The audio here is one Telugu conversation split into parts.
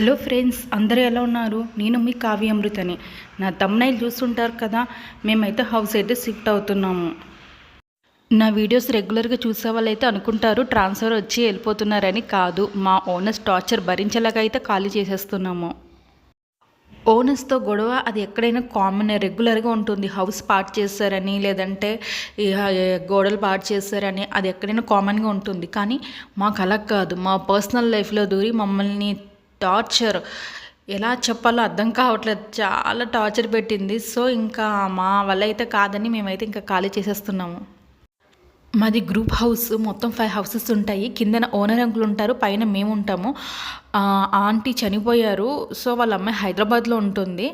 హలో ఫ్రెండ్స్ అందరూ ఎలా ఉన్నారు? నేను మీ కావ్య అమృతని. నా తమ్నైల్ చూస్తుంటారు కదా మేమైతే హౌస్ అయితే షిఫ్ట్ అవుతున్నాము. నా వీడియోస్ రెగ్యులర్గా చూసే వాళ్ళైతే అనుకుంటారు ట్రాన్స్ఫర్ వచ్చి వెళ్ళిపోతున్నారని కాదు. మా ఓనర్స్ టార్చర్ భరించేలాగా అయితే ఖాళీ చేసేస్తున్నాము. ఓనర్స్తో గొడవ అది ఎక్కడైనా కామన్ రెగ్యులర్గా ఉంటుంది. హౌస్ పార్ట్ చేస్తారని లేదంటే గోడలు పార్ట్ చేస్తారని అది ఎక్కడైనా కామన్గా ఉంటుంది. కానీ మాకు అలా కాదు. మా పర్సనల్ లైఫ్లో దూరి మమ్మల్ని టార్చర్. ఎలా చెప్పాలో అర్థం కావట్లేదు. చాలా టార్చర్ పెట్టింది. సో ఇంకా మా వల్ల అయితే కాదని మేమైతే ఇంకా ఖాళీ చేసేస్తున్నాము. మాది గ్రూప్ హౌస్. మొత్తం ఫైవ్ హౌసెస్ ఉంటాయి. కిందన ఓనర్ అంకుల్ ఉంటారు. పైన మేము ఉంటాము. ఆంటీ చనిపోయారు. సో వాళ్ళ అమ్మాయి హైదరాబాద్లో ఉంటుంది.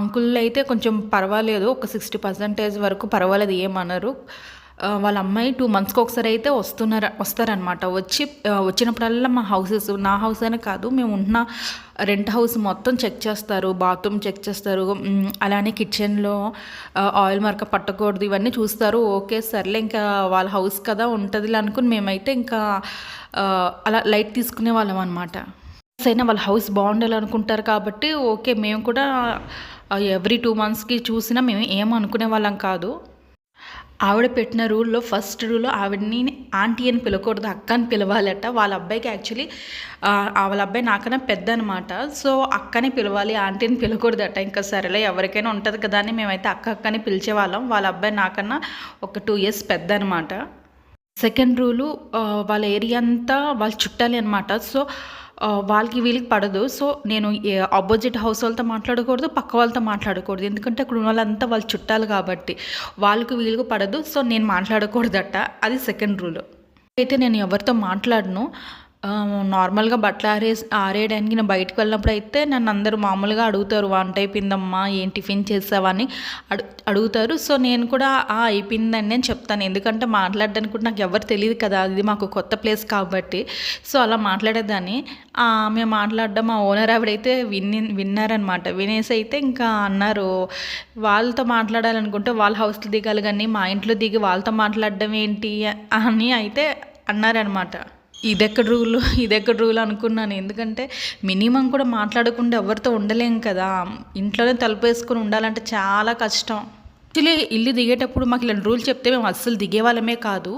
అంకుల్ అయితే కొంచెం పర్వాలేదు. ఒక సిక్స్టీ పర్సెంటేజ్ వరకు పర్వాలేదు. ఏమనరు. వాళ్ళ అమ్మాయి టూ మంత్స్కి ఒకసారి అయితే వస్తున్నారు వస్తారనమాట వచ్చి వచ్చినప్పుడల్లా మా హౌసెస్ నా హౌస్ అనే కాదు మేము ఉన్న రెంట్ హౌస్ మొత్తం చెక్ చేస్తారు బాత్రూమ్ చెక్ చేస్తారు అలానే కిచెన్లో ఆయిల్ మరక పట్టకూడదు ఇవన్నీ చూస్తారు. ఓకే సర్లే ఇంకా వాళ్ళ హౌస్ కదా ఉంటుంది అనుకుని మేమైతే ఇంకా అలా లైట్ తీసుకునే వాళ్ళం అనమాట అయినా వాళ్ళ హౌస్ బాగుండాలనుకుంటారు కాబట్టి ఓకే మేము కూడా ఎవ్రీ టూ మంత్స్కి చూసినా మేము ఏం అనుకునే వాళ్ళం కాదు. ఆవిడ పెట్టిన రూల్లో ఫస్ట్ రూల్ ఆవిడని ఆంటీ అని పిలవకూడదు అక్క అని పిలవాలట. వాళ్ళ అబ్బాయికి యాక్చువల్లీ వాళ్ళ అబ్బాయి నాకన్నా పెద్ద అనమాట సో అక్కని పిలవాలి ఆంటీ అని పిలవకూడదట ఇంకా సరేలే ఎవరికైనా ఉంటుంది కదా అని మేమైతే అక్క అక్కని పిలిచేవాళ్ళం. వాళ్ళ అబ్బాయి నాకన్నా ఒక టూ ఇయర్స్ పెద్ద అనమాట సెకండ్ రూలు వాళ్ళ ఏరియా అంతా వాళ్ళ చుట్టాలి అనమాట సో వాళ్ళకి వీళ్ళకి పడదు. సో నేను ఆపోజిట్ హౌస్ వాళ్ళతో మాట్లాడకూడదు పక్క వాళ్ళతో మాట్లాడకూడదు. ఎందుకంటే అక్కడ ఉన్న వాళ్ళంతా వాళ్ళ చుట్టాలు కాబట్టి వాళ్ళకి వీళ్ళకి పడదు. సో నేను మాట్లాడకూడదట. అది సెకండ్ రూల్ అయితే నేను ఎవరితో మాట్లాడను? నార్మల్గా బట్టలు ఆరే ఆరేయడానికి నేను బయటకు వెళ్ళినప్పుడు అయితే నన్ను అందరూ మామూలుగా అడుగుతారు వంట అయిపోయిందమ్మా ఏం టిఫిన్ చేసావని అడు అడుగుతారు. సో నేను కూడా "ఆ, నేను చెప్తాను. ఎందుకంటే మాట్లాడడానికి కూడా నాకు ఎవరు తెలియదు కదా అది మాకు కొత్త ప్లేస్ కాబట్టి. సో అలా మాట్లాడేదాన్ని. మేము మాట్లాడడం మా ఓనర్ ఆవిడైతే విన్ని విన్నారనమాట. వినేసి అయితే ఇంకా అన్నారు వాళ్ళతో మాట్లాడాలనుకుంటే వాళ్ళ హౌస్లో దిగాలి కానీ మా ఇంట్లో దిగి వాళ్ళతో మాట్లాడడం ఏంటి? అని అయితే అన్నారనమాట. ఇదెక్కడ రూల్? ఇదెక్కడ రూల్ అనుకున్నాను. ఎందుకంటే మినిమం కూడా మాట్లాడకుండా ఎవరితో ఉండలేం కదా. ఇంట్లోనే తలుపేసుకుని ఉండాలంటే చాలా కష్టం. యాక్చువల్లీ ఇల్లు దిగేటప్పుడు మాకు ఇలాంటి రూల్ చెప్తే మేము అస్సలు దిగేవాళ్ళమే కాదు.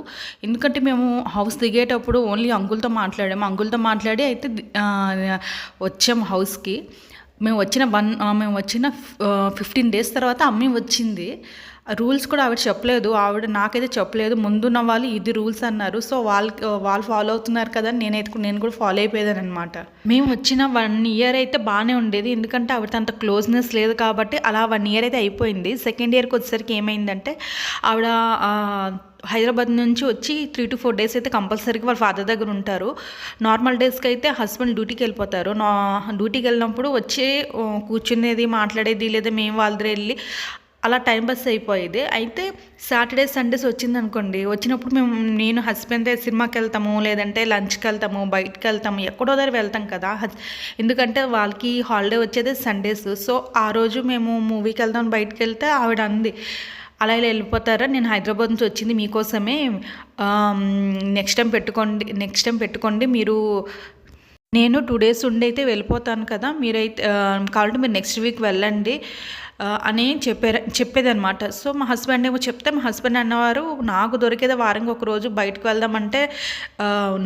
ఎందుకంటే మేము హౌస్ దిగేటప్పుడు ఓన్లీ అంకుల్తో మాట్లాడాము అంకుల్తో మాట్లాడి అయితే వచ్చాము హౌస్కి. మేము వచ్చిన వన్ మేము వచ్చిన ఫిఫ్టీన్ డేస్ తర్వాత అమ్మి వచ్చింది. రూల్స్ కూడా ఆవిడ చెప్పలేదు. ఆవిడ నాకైతే చెప్పలేదు. ముందున్న వాళ్ళు ఇది రూల్స్ అన్నారు. సో వాళ్ళకి వాళ్ళు ఫాలో అవుతున్నారు కదా అని నేనైతే నేను కూడా ఫాలో అయిపోయాను అనమాట మేము వచ్చిన వన్ ఇయర్ అయితే బాగానే ఉండేది. ఎందుకంటే ఆవిడతో అంత క్లోజ్నెస్ లేదు కాబట్టి అలా వన్ ఇయర్ అయితే అయిపోయింది. సెకండ్ ఇయర్కి వచ్చేసరికి ఏమైందంటే ఆవిడ హైదరాబాద్ నుంచి వచ్చి త్రీ టు ఫోర్ డేస్ అయితే కంపల్సరీగా వాళ్ళ ఫాదర్ దగ్గర ఉంటారు. నార్మల్ డేస్కి అయితే హస్బెండ్ డ్యూటీకి వెళ్ళిపోతారు. నా డ్యూటీకి వెళ్ళినప్పుడు వచ్చి కూర్చునేది మాట్లాడేది లేదా మేము వాళ్ళ దగ్గర వెళ్ళి అలా టైం పాస్ అయిపోయేది. అయితే సాటర్డే సండేస్ వచ్చింది అనుకోండి వచ్చినప్పుడు మేము నేను హస్బెండ్ సినిమాకి వెళ్తాము లేదంటే లంచ్కి వెళ్తాము బయటకు వెళ్తాము ఎక్కడో దగ్గర వెళ్తాం కదా ఎందుకంటే వాళ్ళకి హాలిడే వచ్చేది సండేస్. సో ఆ రోజు మేము మూవీకి వెళ్దాం బయటకు వెళ్తే ఆవిడ అంది అలా ఇలా వెళ్ళిపోతారా? నేను హైదరాబాద్ నుంచి వచ్చింది మీకోసమే నెక్స్ట్ టైం పెట్టుకోండి నెక్స్ట్ టైం పెట్టుకోండి మీరు నేను టూ డేస్ ఉండి అయితే వెళ్ళిపోతాను కదా మీరైతే కాబట్టి కావాలంటే మీరు నెక్స్ట్ వీక్ వెళ్ళండి. అని చెప్పారు చెప్పేదన్నమాట. సో మా హస్బెండ్ ఏమో చెప్తే మా హస్బెండ్ అన్నవారు నాకు దొరికేదే వారంగా ఒక రోజు బయటకు వెళ్దామంటే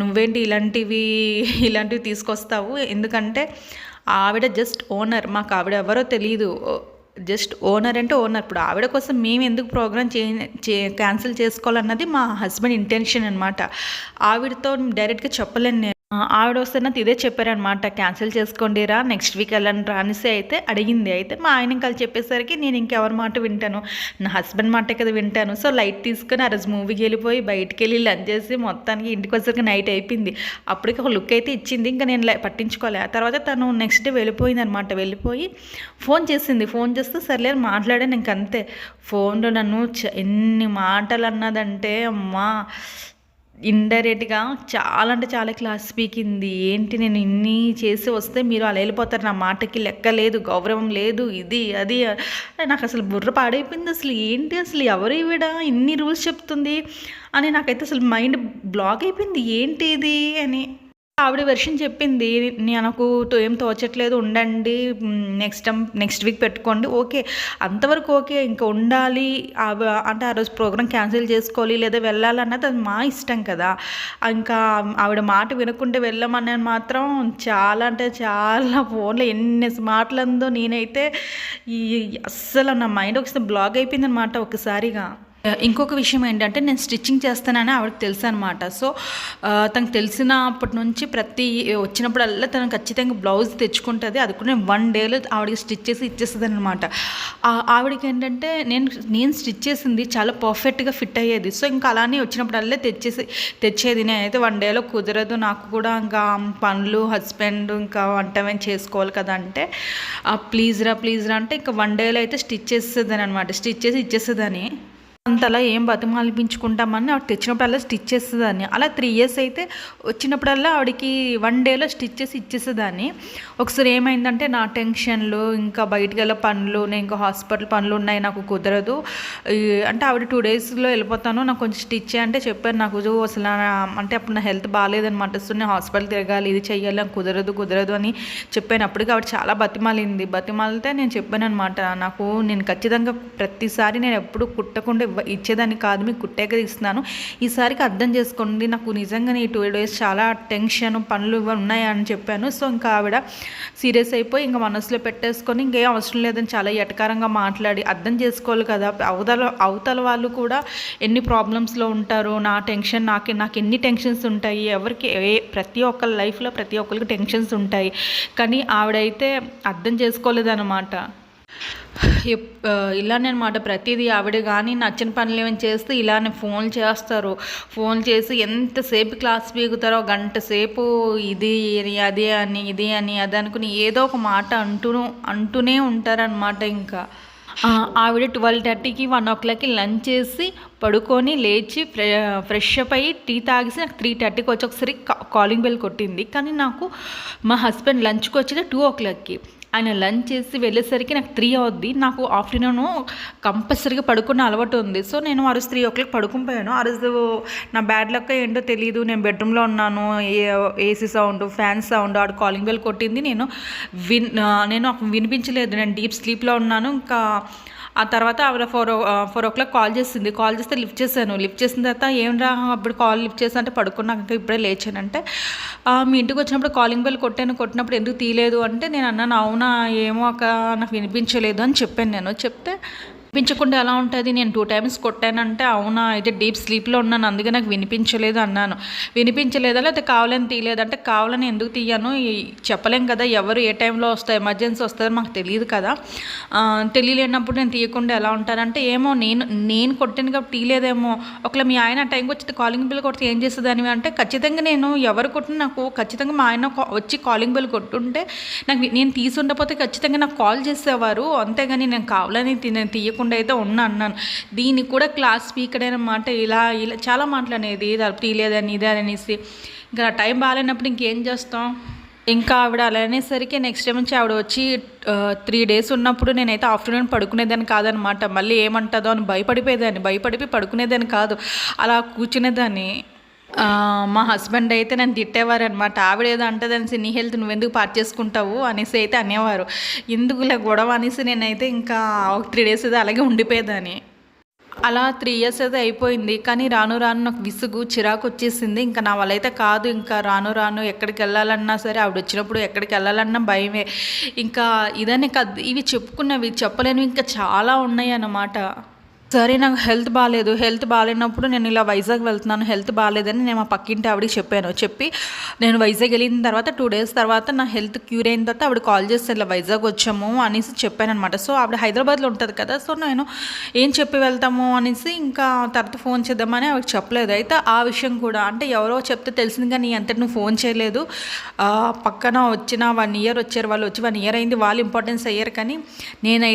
నువ్వేంటి ఇలాంటివి ఇలాంటివి తీసుకొస్తావు? ఎందుకంటే ఆవిడ జస్ట్ ఓనర్. మాకు ఆవిడ ఎవరో తెలియదు జస్ట్ ఓనర్ అంటే ఓనర్. ఇప్పుడు ఆవిడ కోసం మేము ఎందుకు ప్రోగ్రామ్ చే క్యాన్సిల్ చేసుకోవాలన్నది మా హస్బెండ్ ఇంటెన్షన్ అనమాట ఆవిడతో డైరెక్ట్గా చెప్పలేను నేను. ఆవిడ వస్తే నాకు ఇదే చెప్పారనమాట క్యాన్సిల్ చేసుకోండి రా నెక్స్ట్ వీక్ వెళ్ళండి రా అనేసి అయితే అడిగింది. అయితే మా ఆయన ఇంకా చెప్పేసరికి నేను ఇంకెవరి మాట వింటాను. నా హస్బెండ్ మాటే కదా వింటాను. సో లైట్ తీసుకొని ఆ రోజు మూవీకి వెళ్ళిపోయి బయటికి వెళ్ళి లంచ్ చేసి మొత్తానికి ఇంటికి వచ్చేసరికి నైట్ అయిపోయింది. అప్పటికి ఒక లుక్ అయితే ఇచ్చింది. ఇంకా నేను లై- పట్టించుకోలే. ఆ తర్వాత తను నెక్స్ట్ డే వెళ్ళిపోయింది అనమాట వెళ్ళిపోయి ఫోన్ చేసింది. ఫోన్ చేస్తే సర్లే మాట్లాడాను ఇంకంతే ఫోన్లో నన్ను చ- ఎన్ని మాటలు అన్నదంటే అమ్మా! ఇండైరెక్ట్గా చాలా అంటే చాలా క్లాస్ స్పీకింది. ఏంటి నేను ఇన్ని చేసి వస్తే మీరు అలా వెళ్ళిపోతారు నా మాటకి లెక్క లేదు గౌరవం లేదు ఇది అది నాకు అసలు బుర్ర పాడైపోయింది అసలు. ఏంటి అసలు ఎవరు ఇవిడ ఇన్ని రూల్స్ చెప్తుంది అని నాకైతే అసలు మైండ్ బ్లాక్ అయిపోయింది. ఏంటి ఇది అని. ఆవిడ వెర్షన్ చెప్పింది నాకు ఏం తోచట్లేదు ఉండండి నెక్స్ట్ టైం నెక్స్ట్ వీక్ పెట్టుకోండి ఓకే అంతవరకు ఓకే ఇంకా ఉండాలి అంటే ఆ రోజు ప్రోగ్రామ్ క్యాన్సిల్ చేసుకోవాలి లేదా వెళ్ళాలన్నది అది మా ఇష్టం కదా ఇంకా ఆవిడ మాట వినకుంటే వెళ్ళమని మాత్రం చాలా అంటే చాలా ఫోన్లో ఎన్ని మాటలందో నేనైతే ఈ అస్సలు నా మైండ్ ఒకసారి బ్లాక్ అయిపోయింది అనమాట ఒకసారిగా. Uh, ఇంకొక విషయం ఏంటంటే నేను స్టిచ్చింగ్ చేస్తానని ఆవిడకి తెలుసు అనమాట సో uh, తనకు తెలిసినప్పటి నుంచి ప్రతి వచ్చినప్పుడల్లా తను ఖచ్చితంగా బ్లౌజ్ తెచ్చుకుంటుంది. అది కూడా నేను వన్ డేలో ఆవిడకి స్టిచ్ చేసి ఇచ్చేస్తుంది అనమాట ఆవిడకి ఏంటంటే నేను నేను స్టిచ్ చేసింది చాలా పర్ఫెక్ట్గా ఫిట్ అయ్యేది. సో ఇంకా అలానే వచ్చినప్పుడల్లా తెచ్చేసి తెచ్చేది నేనైతే వన్ డేలో కుదరదు. నాకు కూడా ఇంకా పనులు హస్బెండ్ ఇంకా వంట ఏమైనా చేసుకోవాలి కదా అంటే ప్లీజ్ రా ప్లీజ్ రా అంటే ఇంకా వన్ డేలో అయితే స్టిచ్ చేసేదని అనమాట స్టిచ్ చేసి ఇచ్చేసేదని అంతలా ఏం బతిమాలిపించుకుంటామని ఆవిడ తెచ్చినప్పుడల్లా స్టిచ్ చేసేదాన్ని. అలా త్రీ ఇయర్స్ అయితే వచ్చినప్పుడల్లా ఆవిడకి వన్ డేలో స్టిచ్ చేసి ఇచ్చేసేదాన్ని. ఒకసారి ఏమైందంటే నా టెన్షన్లు ఇంకా బయటికి వెళ్ళే పనులు నేను ఇంకా హాస్పిటల్ పనులు ఉన్నాయి నాకు కుదరదు. అంటే ఆవిడ టూ డేస్లో వెళ్ళిపోతాను నాకు కొంచెం స్టిచ్ అంటే చెప్పాను నాకు అసలు అంటే అప్పుడు నా హెల్త్ బాగాలేదనమాట సో నేను హాస్పిటల్ తిరగాలి ఇది చేయాలి నాకు కుదరదు కుదరదు అని చెప్పాను. అప్పటికి ఆవిడ చాలా బతిమాలింది. బతిమాలితే నేను చెప్పాను అనమాట నాకు నేను ఖచ్చితంగా ప్రతిసారి నేను ఎప్పుడు కుట్టకుండా ఇచ్చేదాన్ని కాదు మీకు కుట్టాక ఇస్తున్నాను. ఈసారికి అర్థం చేసుకోండి నాకు నిజంగా ఈ టూ డేస్ చాలా టెన్షన్ పనులు ఇవి ఉన్నాయి అని చెప్పాను. సో ఇంకా ఆవిడ సీరియస్ అయిపోయి ఇంకా మనసులో పెట్టేసుకొని ఇంకేం అవసరం లేదని చాలా ఎటకారంగా మాట్లాడి అర్థం చేసుకోవాలి కదా. అవతల అవతల వాళ్ళు కూడా ఎన్ని ప్రాబ్లమ్స్లో ఉంటారు నా టెన్షన్ నాకు నాకు ఎన్ని టెన్షన్స్ ఉంటాయి ఎవరికి ఏ ప్రతి ఒక్కరి లైఫ్లో ప్రతి ఒక్కరికి టెన్షన్స్ ఉంటాయి. కానీ ఆవిడైతే అర్థం చేసుకోలేదన్నమాట. ఇలానే అనమాట ప్రతిదీ ఆవిడ కానీ నచ్చిన పనులు ఏమైనా చేస్తే ఇలానే ఫోన్ చేస్తారు. ఫోన్ చేసి ఎంతసేపు క్లాస్ పీకుతారో గంట సేపు ఇది అది అని ఇది అని అది అనుకుని ఏదో ఒక మాట అంటూ అంటూనే ఉంటారనమాట ఇంకా. ఆవిడ ట్వెల్వ్ థర్టీకి వన్ ఓ క్లాక్కి లంచ్ చేసి పడుకొని లేచి ఫ్రె ఫ్రెష్ అప్ అయ్యి టీ తాగేసి నాకు త్రీ థర్టీకి వచ్చి ఒకసారి కాలింగ్ బెల్ కొట్టింది. కానీ నాకు మా హస్బెండ్ లంచ్కి వచ్చేది టూ ఓ క్లాక్కి. ఆయన లంచ్ చేసి వెళ్ళేసరికి నాకు త్రీ అవుద్ది. నాకు ఆఫ్టర్నూన్ కంపల్సరీగా పడుకున్న అలవాటు ఉంది. సో నేను ఆ రోజు త్రీ ఓ క్లాక్ పడుకుని ఆ రోజు నా బ్యాడ్ లక్ ఏంటో తెలియదు నేను బెడ్రూమ్లో ఉన్నాను. ఏసీ సౌండ్ ఫ్యాన్ సౌండ్ ఆడు కాలింగ్ బెల్ కొట్టింది. నేను విన్ నేను వినిపించలేదు. నేను డీప్ స్లీప్లో ఉన్నాను. ఇంకా ఆ తర్వాత ఆవిడ four four o'clock call చేసింది. కాల్ చేస్తే లిఫ్ట్ చేశాను. లిఫ్ట్ చేసిన తర్వాత ఏమరా అప్పుడు కాల్ లిఫ్ట్ చేసి అంటే పడుకున్నాక ఇప్పుడే లేచానంటే మీ ఇంటికి వచ్చినప్పుడు కాలింగ్ బెల్ కొట్టాను. కొట్టినప్పుడు ఎందుకు తీయలేదు? అంటే నేను అన్నాను అవునా ఏమో అక్క నాకు వినిపించలేదు అని చెప్పాను నేను. చెప్తే వినిపించకుండా ఎలా ఉంటుంది? నేను టూ టైమ్స్ కొట్టానంటే అవునా? అయితే డీప్ స్లీప్లో ఉన్నాను అందుకే నాకు వినిపించలేదు అన్నాను. వినిపించలేదా? లేకపోతే కావాలని తీయలేదు? అంటే కావాలని ఎందుకు తీయను? చెప్పలేం కదా ఎవరు ఏ టైంలో వస్తాయి ఎమర్జెన్సీ వస్తుందో మాకు తెలియదు కదా. తెలియలేనప్పుడు నేను తీయకుండా ఎలా ఉంటానంటే ఏమో నేను నేను కొట్టాను కాబట్టి తీయలేదేమో. ఒకవేళ మీ ఆయన ఆ టైంకి వచ్చి కాలింగ్ బిల్ కొడితే ఏం చేస్తుందని అంటే ఖచ్చితంగా నేను ఎవరు కొట్టిన నాకు ఖచ్చితంగా మా ఆయన వచ్చి కాలింగ్ బిల్ కొట్టుంటే నాకు నేను తీసి ఉండకపోతే ఖచ్చితంగా నాకు కాల్ చేసేవారు. అంతేగాని నేను కావాలని నేను తీయకుండా అయితే ఉన్నా అన్నాను. దీనికి కూడా క్లాస్ స్పీకర్ అనమాట ఇలా ఇలా చాలా మాట్లాడేది ఇది లేదని ఇదే అనేసి. ఇంకా టైం బాగాలేనప్పుడు ఇంకేం చేస్తాం? ఇంకా ఆవిడ అలా అనేసరికి నెక్స్ట్ డే నుంచి ఆవిడ వచ్చి త్రీ డేస్ ఉన్నప్పుడు నేనైతే ఆఫ్టర్నూన్ పడుకునేదాన్ని కాదనమాట. మళ్ళీ ఏమంటుందో అని భయపడిపోయేదాన్ని భయపడిపోయి పడుకునేదాన్ని కాదు. అలా కూర్చునేదాన్ని. మా హస్బెండ్ అయితే నన్ను తిట్టేవారు అనమాట ఆవిడ ఏదో అంటదనేసి నీ హెల్త్ నువ్వు ఎందుకు పార్ట్ చేసుకుంటావు? అనేసి అయితే అనేవారు. ఎందుకులే గొడవ? అనేసి నేనైతే ఇంకా ఒక త్రీ డేస్ అయితే అలాగే ఉండిపోయేదాన్ని. అలా త్రీ ఇయర్స్ అయితే అయిపోయింది. కానీ రాను రాను నాకు విసుగు చిరాకు వచ్చేసింది. ఇంకా నా వల్ల అయితే కాదు. ఇంకా రాను రాను ఎక్కడికి వెళ్ళాలన్నా సరే ఆవిడ వచ్చినప్పుడు ఎక్కడికి వెళ్ళాలన్నా భయమే. ఇంకా ఇదనే కాదు ఇవి చెప్పుకున్నవి చెప్పలేనివి ఇంకా చాలా ఉన్నాయి అన్నమాట. సరే నాకు హెల్త్ బాగాలేదు హెల్త్ బాగాలేనప్పుడు నేను ఇలా వైజాగ్ వెళ్తున్నాను. హెల్త్ బాగాలేదని నేను మా పక్కింటి ఆవిడకి చెప్పాను. చెప్పి నేను వైజాగ్ వెళ్ళిన తర్వాత టూ డేస్ తర్వాత నా హెల్త్ క్యూర్ అయిన తర్వాత ఆవిడ కాల్ చేస్తే ఇలా వైజాగ్ వచ్చాము అనేసి చెప్పాను అనమాట సో ఆవిడ హైదరాబాద్లో ఉంటుంది కదా. సో నేను ఏం చెప్పి వెళ్తాము అనేసి ఇంకా తర్వాత ఫోన్ చేద్దామని ఆవిడకి చెప్పలేదు. అయితే ఆ విషయం కూడా అంటే ఎవరో చెప్తే తెలిసింది కానీ అంతటి నువ్వు ఫోన్ చేయలేదు. పక్కన వచ్చిన వన్ ఇయర్ వచ్చారు. వాళ్ళు వచ్చి వన్ ఇయర్ అయింది. వాళ్ళు ఇంపార్టెన్స్ అయ్యారు కానీ నేను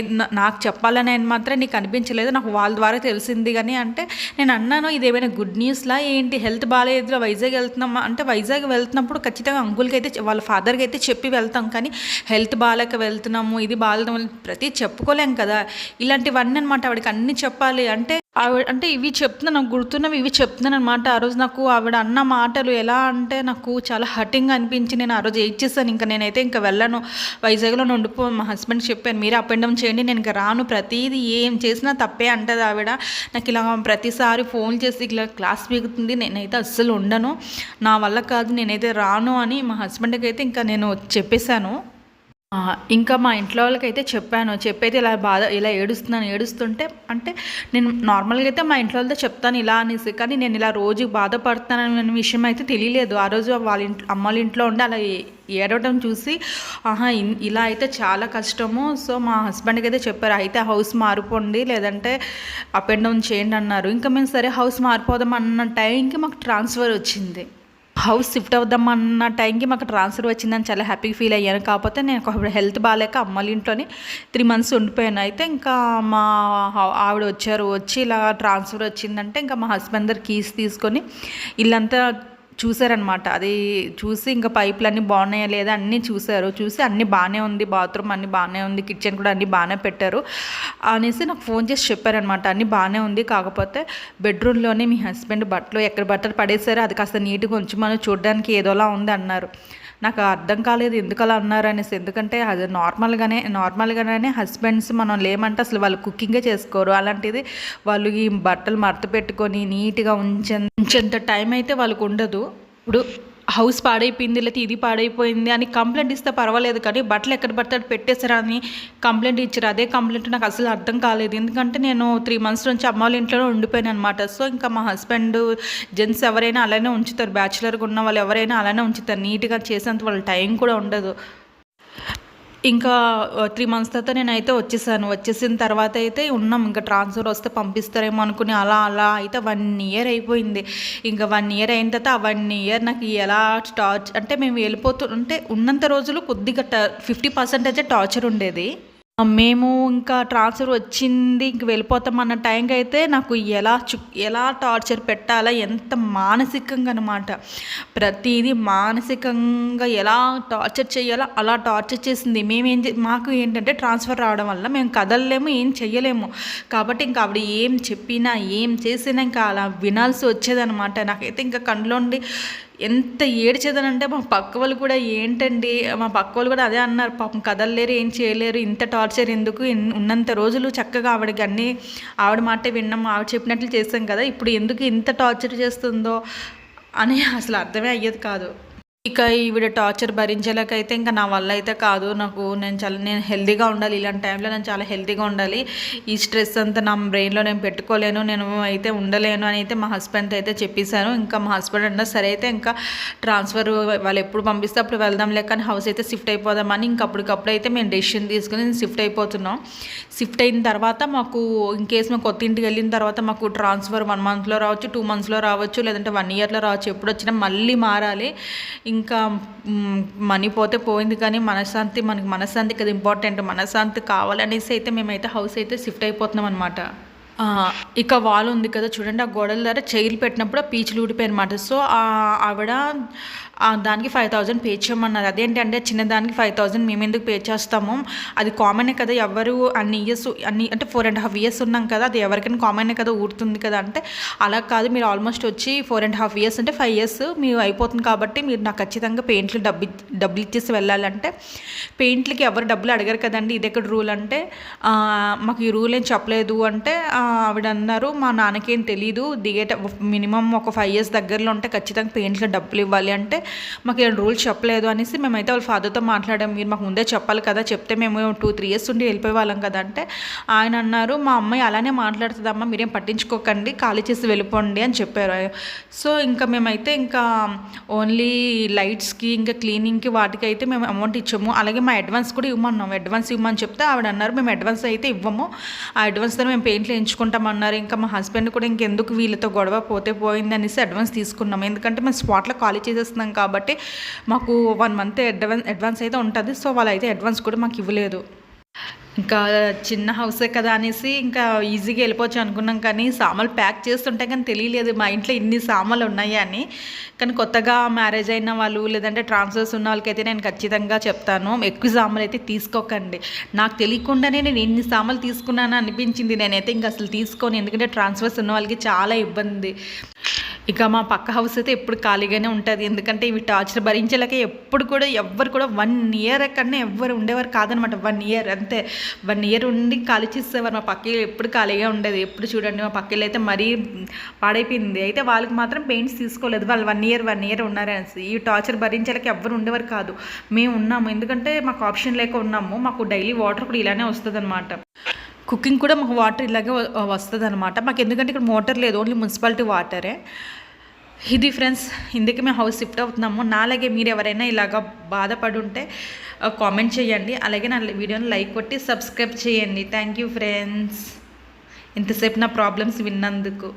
నాకు చెప్పాలని ఆయన మాత్రం నీకు అనిపించలేదు. నాకు వాళ్ళ ద్వారా తెలిసింది కానీ అంటే నేను అన్నాను ఇది ఏమైనా గుడ్ న్యూస్లా ఏంటి? హెల్త్ బాగాలేదు వైజాగ్ వెళ్తున్నాం అంటే వైజాగ్ వెళ్తున్నప్పుడు ఖచ్చితంగా అంకుల్కి అయితే వాళ్ళ ఫాదర్కి అయితే చెప్పి వెళ్తాం కానీ హెల్త్ బాగాలేక వెళ్తున్నాము ఇది బాగాలేదు ప్రతి చెప్పుకోలేం కదా. ఇలాంటివన్నీ అనమాట ఆవిడకి అన్నీ చెప్పాలి. అంటే ఆవిడ అంటే ఇవి చెప్తున్నాను నాకు గుర్తున్నవి ఇవి చెప్తున్నాను అనమాట ఆ రోజు నాకు ఆవిడ అన్న మాటలు ఎలా అంటే నాకు చాలా హటింగ్ అనిపించి నేను ఆ రోజు చేసాను ఇంకా నేనైతే ఇంకా వెళ్ళను. వైజాగ్లో ఉండిపో మా హస్బెండ్ చెప్పాను మీరు అప్ అండ్ డౌన్ చేయండి నేను ఇంకా రాను. ప్రతిదీ ఏం చేసినా తప్పే అంటది ఆవిడ. నాకు ఇలా ప్రతిసారి ఫోన్ చేసి ఇలా క్లాస్ పీకుతుంది నేనైతే అస్సలు ఉండను. నా వల్ల కాదు నేనైతే రాను అని మా హస్బెండ్కి అయితే ఇంకా నేను చెప్పేశాను. ఇంకా మా ఇంట్లో వాళ్ళకైతే చెప్పాను చెప్పైతే ఇలా బాధ ఇలా ఏడుస్తున్నాను ఏడుస్తుంటే అంటే నేను నార్మల్గా అయితే మా ఇంట్లో వాళ్ళతో చెప్తాను ఇలా అనేసి కానీ నేను ఇలా రోజు బాధపడుతాననే విషయం అయితే తెలియలేదు. ఆ రోజు వాళ్ళ ఇంట్లో అమ్మ వాళ్ళ ఇంట్లో ఉండి అలా ఏడవడం చూసి ఆహా ఇలా అయితే చాలా కష్టము. సో మా హస్బెండ్కి అయితే చెప్పారు అయితే హౌస్ మారిపోండి లేదంటే అప్ అండ్ డౌన్ చేయండి అన్నారు. ఇంకా మేము సరే హౌస్ మారిపోదాం అన్న టైంకి మాకు ట్రాన్స్ఫర్ వచ్చింది. హౌస్ షిఫ్ట్ అవుదాం అన్న టైంకి మాకు ట్రాన్స్ఫర్ వచ్చిందని చాలా హ్యాపీగా ఫీల్ అయ్యాను. కాకపోతే నేను ఒక హెల్త్ బాగాలేక అమ్మాళ్ళ ఇంట్లోని త్రీ మంత్స్ ఉండిపోయాను. అయితే ఇంకా మా ఆవిడ వచ్చారు. వచ్చి ఇలా ట్రాన్స్ఫర్ వచ్చిందంటే ఇంకా మా హస్బెండ్ దగ్గర కీస్ తీసుకొని ఇల్లంతా చూసారనమాట అది చూసి ఇంకా పైపులు అన్నీ బాగున్నాయా లేదా అన్నీ చూశారు చూసి అన్నీ బాగానే ఉంది బాత్రూమ్ అన్నీ బాగానే ఉంది కిచెన్ కూడా అన్నీ బాగానే పెట్టారు. అనేసి నాకు ఫోన్ చేసి చెప్పారనమాట అన్నీ బాగానే ఉంది కాకపోతే బెడ్రూమ్లోనే మీ హస్బెండ్ బట్టలు ఎక్కడ బట్టలు పడేశారో అది కాస్త నీట్గా ఉంచి మనం చూడడానికి ఏదోలా ఉంది అన్నారు. నాకు అర్థం కాలేదు ఎందుకు అలా అన్నారు అనేసి ఎందుకంటే అది నార్మల్గానే నార్మల్గానే హస్బెండ్స్ మనం లేమంటే అసలు వాళ్ళు కుకింగే చేసుకోరు. అలాంటిది వాళ్ళు ఈ బట్టలు మడత పెట్టుకొని నీట్గా ఉంచే ఉంచేంత టైం అయితే వాళ్ళకు ఉండదు. ఇప్పుడు హౌస్ పాడైపోయింది లేకపోతే ఇది పాడైపోయింది అని కంప్లైంట్ ఇస్తే పర్వాలేదు కానీ బట్టలు ఎక్కడ పడితే పెట్టేశారా అని కంప్లైంట్ ఇచ్చారు. అదే కంప్లైంట్ నాకు అసలు అర్థం కాలేదు. ఎందుకంటే నేను త్రీ మంత్స్ నుంచి అమ్మ వాళ్ళ ఇంట్లోనే ఉండిపోయాను అనమాట సో ఇంకా మా హస్బెండ్ జెంట్స్ ఎవరైనా అలానే ఉంచుతారు. బ్యాచులర్గా ఉన్న వాళ్ళు ఎవరైనా అలానే ఉంచుతారు. నీట్గా చేసేంత వాళ్ళ టైం కూడా ఉండదు. ఇంకా త్రీ మంత్స్ తర్వాత నేనైతే వచ్చేసాను. వచ్చేసిన తర్వాత అయితే ఉన్నాం. ఇంకా ట్రాన్స్ఫర్ వస్తే పంపిస్తారేమో అనుకుని అలా అలా అయితే వన్ ఇయర్ అయిపోయింది. ఇంకా వన్ ఇయర్ అయిన తర్వాత ఆ వన్ ఇయర్ నాకు ఎలా టార్చ్ అంటే మేము వెళ్ళిపోతూ అంటే ఉన్నంత రోజులు కొద్దిగా ఫిఫ్టీ పర్సెంటేజ్ టార్చర్ ఉండేది. మేము ఇంకా ట్రాన్స్ఫర్ వచ్చింది ఇంక వెళ్ళిపోతాం అన్న టైంకి అయితే నాకు ఎలా చు ఎలా టార్చర్ పెట్టాలా ఎంత మానసికంగా అనమాట ప్రతిదీ మానసికంగా ఎలా టార్చర్ చేయాలో అలా టార్చర్ చేసింది. మేమేం చే మాకు ఏంటంటే ట్రాన్స్ఫర్ రావడం వల్ల మేము కదలలేము ఏం చెయ్యలేము. కాబట్టి ఇంకా ఆవిడ ఏం చెప్పినా ఏం చేసినా ఇంకా అలా వినాల్సి వచ్చేదనమాట నాకైతే ఇంకా కండ్లోండి ఎంత ఏడ్చేదనంటే మా పక్క వాళ్ళు కూడా ఏంటండి మా పక్క వాళ్ళు కూడా అదే అన్నారు. పాపం కదలలేరు ఏం చేయలేరు ఇంత టార్చర్ ఎందుకు? ఉన్నంత రోజులు చక్కగా ఆవిడకి అన్నీ ఆవిడ మాటే విన్నాం ఆవిడ చెప్పినట్లు చేస్తాం కదా ఇప్పుడు ఎందుకు ఇంత టార్చర్ చేస్తుందో అని అసలు అర్థమే అయ్యేది కాదు. ఇక ఈవిడ టార్చర్ భరించేలాకైతే ఇంకా నా వల్ల అయితే కాదు. నాకు నేను చాలా నేను హెల్తీగా ఉండాలి. ఇలాంటి టైంలో నేను చాలా హెల్తీగా ఉండాలి. ఈ స్ట్రెస్ అంతా నా బ్రెయిన్లో నేను పెట్టుకోలేను. నేను అయితే ఉండలేను అని అయితే మా హస్బెండ్తో అయితే చెప్పేశాను. ఇంకా మా హస్బెండ్ అన్న సరే అయితే ఇంకా ట్రాన్స్ఫర్ వాళ్ళు ఎప్పుడు పంపిస్తే అప్పుడు వెళ్దాం లేక హౌస్ అయితే షిఫ్ట్ అయిపోదామని ఇంకా అప్పటికప్పుడు అయితే మేము డెసిషన్ తీసుకుని షిఫ్ట్ అయిపోతున్నాం. షిఫ్ట్ అయిన తర్వాత మాకు ఇన్ కేస్ మేము కొత్త ఇంటికి వెళ్ళిన తర్వాత మాకు ట్రాన్స్ఫర్ వన్ మంత్లో రావచ్చు టూ మంత్స్లో రావచ్చు లేదంటే వన్ ఇయర్లో రావచ్చు. ఎప్పుడు వచ్చినా మళ్ళీ మారాలి. ఇంకా మనీ పోతే పోయింది కానీ మనశ్శాంతి మనకి మనశ్శాంతి కదా ఇంపార్టెంట్ మనశ్శాంతి కావాలనేసి అయితే మేమైతే హౌస్ అయితే షిఫ్ట్ అయిపోతున్నాం అనమాట ఇక వాల్ ఉంది కదా చూడండి ఆ గోడల ద్వారా చైర్లు పెట్టినప్పుడు ఆ పీచులు ఊడిపోయి అనమాట సో ఆవిడ దానికి ఫైవ్ థౌజండ్ పే చేయమన్నారు. అదేంటంటే చిన్నదానికి ఫైవ్ థౌజండ్ మేము ఎందుకు పే చేస్తాము? అది కామనే కదా ఎవరు అన్ని ఇయర్స్ అన్ని అంటే ఫోర్ అండ్ హాఫ్ ఇయర్స్ ఉన్నాం కదా అది ఎవరికైనా కామనే కదా ఊరుతుంది కదా అంటే అలా కాదు. మీరు ఆల్మోస్ట్ వచ్చి ఫోర్ అండ్ హాఫ్ ఇయర్స్ అంటే ఫైవ్ ఇయర్స్ మీరు అయిపోతుంది కాబట్టి మీరు నాకు ఖచ్చితంగా పెయింట్లు డబ్బు ఇ- డబ్బులు ఇచ్చేసి వెళ్ళాలంటే పెయింట్లకి ఎవరు డబ్బులు అడగరు కదండి. ఇది ఎక్కడ రూల్ అంటే మాకు ఈ రూల్ ఏం చెప్పలేదు అంటే ఆవిడ అన్నారు మా నాన్నకేం తెలీదు. దిగేట మినిమం ఒక ఫైవ్ ఇయర్స్ దగ్గరలో ఉంటే ఖచ్చితంగా పెయింట్లో డబ్బులు ఇవ్వాలి అంటే మాకు ఇలా రూల్స్ చెప్పలేదు అనేసి మేమైతే వాళ్ళ ఫాదర్తో మాట్లాడాము మీరు మాకు ముందే చెప్పాలి కదా చెప్తే మేము టూ త్రీ ఇయర్స్ ఉండి వెళ్ళిపోయే వాళ్ళం కదా అంటే ఆయన అన్నారు మా అమ్మాయి అలానే మాట్లాడుతుందమ్మా మీరేం పట్టించుకోకండి ఖాళీ చేసి వెళ్ళిపోండి అని చెప్పారు. సో ఇంకా మేమైతే ఇంకా ఓన్లీ లైట్స్కి ఇంకా క్లీనింగ్కి వాటికి అయితే మేము అమౌంట్ ఇచ్చాము. అలాగే మా అడ్వాన్స్ కూడా ఇవ్వమన్నాం. అడ్వాన్స్ ఇవ్వమని చెప్తే ఆవిడ అన్నారు మేము అడ్వాన్స్ అయితే ఇవ్వము. ఆ అడ్వాన్స్తో మేము పెయింట్లు ఎంచుకుంటామన్నారు ఇంకా మా హస్బెండ్ కూడా ఇంకెందుకు వీళ్ళతో గొడవ పోతే పోయింది అనేసి అడ్వాన్స్ తీసుకున్నాం. ఎందుకంటే మేము స్పాట్లో ఖాళీ చేసేస్తున్నాం కాబట్టి మాకు వన్ మంత్ అడ్వాన్స్ అడ్వాన్స్ అయితే ఉంటుంది. సో వాళ్ళు అయితే అడ్వాన్స్ కూడా మాకు ఇవ్వలేదు. ఇంకా చిన్న హౌసే కదా అనేసి ఇంకా ఈజీగా వెళ్ళిపోవచ్చు అనుకున్నాం కానీ సామాన్లు ప్యాక్ చేస్తుంటే కానీ తెలియలేదు మా ఇంట్లో ఇన్ని సామాన్లు ఉన్నాయి అని. కానీ కొత్తగా మ్యారేజ్ అయిన వాళ్ళు లేదంటే ట్రాన్స్ఫర్స్ ఉన్న వాళ్ళకైతే నేను ఖచ్చితంగా చెప్తాను ఎక్కువ సామాన్లు అయితే తీసుకోకండి. నాకు తెలియకుండానే నేను ఎన్ని సామాన్లు తీసుకున్నాను అనిపించింది నేనైతే ఇంకా అసలు తీసుకోను ఎందుకంటే ట్రాన్స్ఫర్స్ ఉన్న వాళ్ళకి చాలా ఇబ్బంది. ఇక మా పక్క హౌస్ అయితే ఎప్పుడు ఖాళీగానే ఉంటుంది ఎందుకంటే ఇవి టార్చర్ భరించేలాగా ఎప్పుడు కూడా ఎవ్వరు కూడా వన్ ఇయర్ కన్నా ఎవ్వరు ఉండేవారు కాదనమాట వన్ ఇయర్ అంతే. వన్ ఇయర్ ఉండి ఖాళీ చేసేవారు. మా పక్క ఎప్పుడు ఖాళీగా ఉండేది. ఎప్పుడు చూడండి మా పక్క అయితే మరీ పాడైపోయింది. అయితే వాళ్ళకి మాత్రం పెయింట్స్ తీసుకోలేదు. వాళ్ళు వన్ ఇయర్ వన్ ఇయర్ ఉన్నారనేసి ఈ టార్చర్ భరించేలకి ఎవ్వరు ఉండేవారు కాదు. మేము ఉన్నాము. ఎందుకంటే మాకు ఆప్షన్ లేక ఉన్నాము. మాకు డైలీ వాటర్ కూడా ఇలానే వస్తుంది అనమాట కుకింగ్ కూడా మాకు వాటర్ ఇలాగే వస్తుంది అనమాట మాకు ఎందుకంటే ఇక్కడ మోటార్ లేదు. ఓన్లీ మున్సిపాలిటీ వాటరే. ఇది ఫ్రెండ్స్ ఇందుకే మేము హౌస్ షిఫ్ట్ అవుతున్నాము. నాలాగే మీరు ఎవరైనా ఇలాగ బాధపడి ఉంటే కామెంట్ చేయండి. అలాగే నా వీడియోని లైక్ కొట్టి సబ్స్క్రైబ్ చేయండి. Thank you friends. ఇంతసేపు నా ప్రాబ్లమ్స్ విన్నందుకు.